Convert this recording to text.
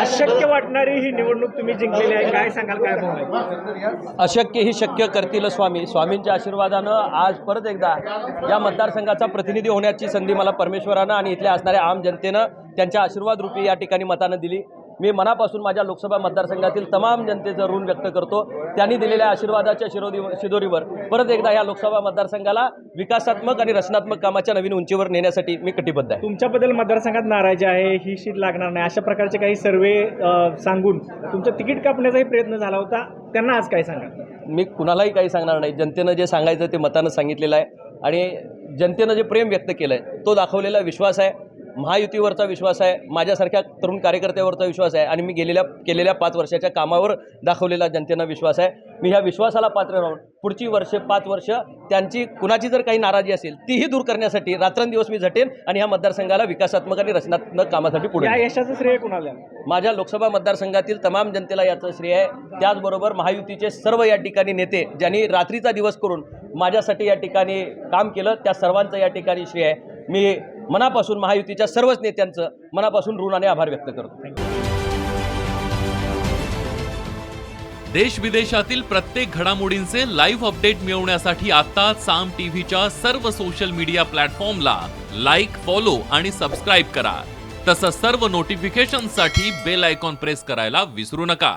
अशक्य वाटणारी ही निवडणूक तुम्ही जिंकलेली आहे. काय सांगाल काय अशक्य ही शक्य करतील हो स्वामी. स्वामींच्या आशीर्वादानं आज परत एकदा या मतदारसंघाचा प्रतिनिधी होण्याची संधी मला परमेश्वरानं आणि इथल्या असणाऱ्या आम जनतेनं त्यांच्या आशीर्वाद रूपी या ठिकाणी मतानं दिली. मी मनापासून माझ्या लोकसभा मतदारसंघातील तमाम जनतेचं ऋण व्यक्त करतो. त्यांनी दिलेल्या आशीर्वादाच्या शिरोदी शिदोरीवर परत एकदा या लोकसभा मतदारसंघाला विकासात्मक आणि रचनात्मक कामाच्या नवीन उंचीवर नेण्यासाठी मी कटिबद्ध आहे. तुमच्याबद्दल मतदारसंघात नाराजी आहे ही शीट लागणार नाही अशा प्रकारचे काही सर्वे सांगून तुमचं तिकीट कापण्याचाही प्रयत्न झाला होता. त्यांना आज काय सांगा मी कुणालाही काही सांगणार नाही. जनतेनं जे सांगायचं ते मतानं सांगितलेलं आहे. आणि जनतेनं जे प्रेम व्यक्त केलं आहे तो दाखवलेला विश्वास आहे. महायुतीवरचा विश्वास आहे माझ्यासारख्या तरुण कार्यकर्त्यावरचा विश्वास आहे आणि मी गेलेल्या केलेल्या पाच वर्षाच्या कामावर दाखवलेला जनतेनं विश्वास आहे. मी ह्या विश्वासाला पात्र राहून पुढची वर्ष पाच वर्ष त्यांची कुणाची जर काही नाराजी असेल तीही दूर करण्यासाठी रात्रंदिवस मी झटेन आणि ह्या मतदारसंघाला विकासात्मक आणि रचनात्मक कामासाठी पुढे. यशाचं श्रेय कुणाला माझ्या लोकसभा मतदारसंघातील तमाम जनतेला याचं श्रेय आहे. त्याचबरोबर महायुतीचे सर्व या ठिकाणी नेते ज्यांनी रात्रीचा दिवस करून माझ्यासाठी या ठिकाणी काम केलं त्या सर्वांचं या ठिकाणी श्रेय आहे. मी मनापासून महायुतीच्या सर्वच नेत्यांचं मनापासून ऋण आणि आभार व्यक्त करतो. देश विदेशातील प्रत्येक घडामोडींचे लाईव्ह अपडेट मिळवण्यासाठी आता साम टीव्हीच्या सर्व सोशल मीडिया प्लॅटफॉर्मला लाईक फॉलो आणि सबस्क्राईब करा. तसंच सर्व नोटिफिकेशनसाठी बेल आयकॉन प्रेस करायला विसरू नका.